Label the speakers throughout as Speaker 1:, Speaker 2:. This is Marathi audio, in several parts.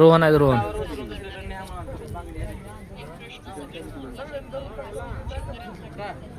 Speaker 1: रोहन आहे रोहन.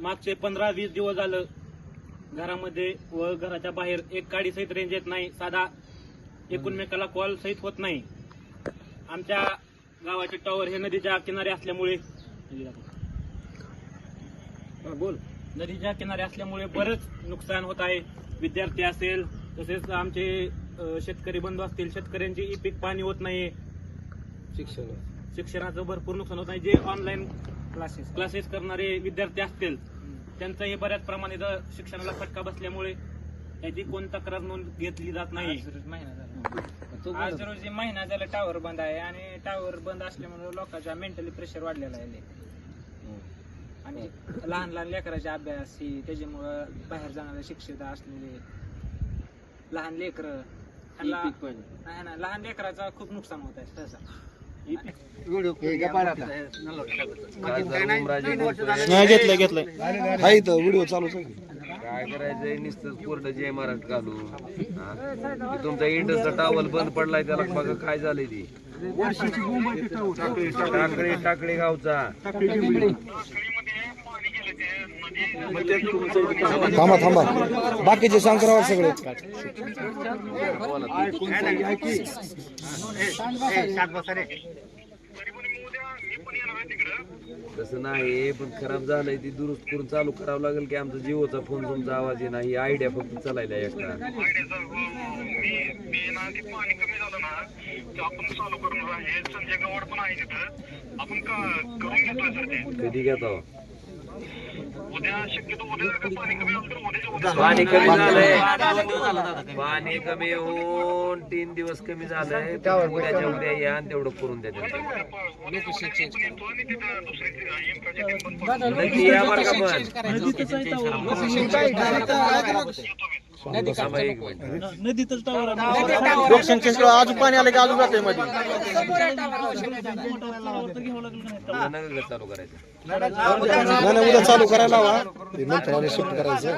Speaker 2: मागचे पंधरा वीस दिवस झालं घरामध्ये व घराच्या बाहेर एक गाडी सहित रेंज येत नाही. साधा एकूणमेकाला कॉल सहित होत नाही. आमच्या गावाचे टॉवर हे नदीच्या किनारे असल्यामुळे बोल. नदीच्या किनारे असल्यामुळे बरंच नुकसान होत आहे. विद्यार्थी असेल तसेच आमचे शेतकरी बंधू असतील शेतकऱ्यांची ई पीक पाणी होत नाही
Speaker 3: शिक्षण.
Speaker 2: शिक्षणाचं भरपूर नुकसान होत आहे जे ऑनलाईन क्लासेस क्लासेस करणारे विद्यार्थी असतील त्यांचंही बऱ्याच प्रमाणात इथं शिक्षणाला फटका बसल्यामुळे त्याची कोण तक्रार नोंद घेतली जात नाही.
Speaker 4: आज रोजी महिना झाला. टावर बंद आहे आणि टावर बंद असल्यामुळे लोकांचा मेंटली प्रेशर वाढलेला आहे. आणि लहान लहान लेकराचे अभ्यास ही त्याच्यामुळं बाहेर जाणारे शिक्षित असलेले लहान लेकर नाही ना लहान लेकराचा खूप नुकसान होत आहे सहसा.
Speaker 3: नाही घेतलं घेतलंय. हाय इथं व्हिडिओ चालूच आहे.
Speaker 5: काय करायचंय? नुसतं कोरडं जय महाराज घालू. तुमचा इंडसचा टावल बंद पडलाय त्याला बघा काय झालंय ती. टाकळे टाकळे गावचा.
Speaker 3: थांबा थांबा. बाकीचे शंकरावर सगळे.
Speaker 5: तसं नाही पण खराब झालंय. ती दुरुस्त करून चालू करावं लागेल की आमचा जिओचा फोन तुमचा आवाज आहे नाही आयडिया फक्त चालायला एकटा कधी घेतो? पाणी कमी झालंय. पाणी कमी होऊन तीन दिवस कमी झालंय. उद्याच्या उद्या या आणि तेवढं करून द्या. नक्की या बरं का पण.
Speaker 3: लोकसंख्येकडे अजून पाणी आलं की अजून जाते मध्ये.
Speaker 5: चालू करायचं
Speaker 3: नाही नाही, उद्या चालू करायला हवा शिफ्ट करायचं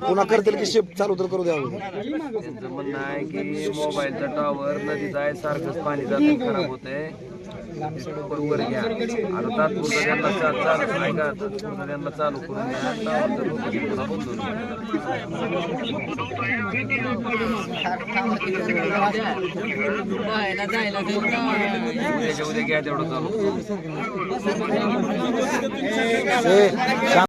Speaker 3: पुन्हा करतील की शिफ्ट चालू तर करू द्यावं
Speaker 5: त्यांचं म्हणणं आहे की मोबाईलचा टॉवर नदीचा आहे सारखंच पाणी जातं खराब होत आहे बरोबर घ्या. आता तात्पुरतं त्यांना चा- चालू ऐका तात्पुरतं त्यांना चालू करून टॉवर तर लोकांची पुन्हा उद्या घ्या तेवढं चालू.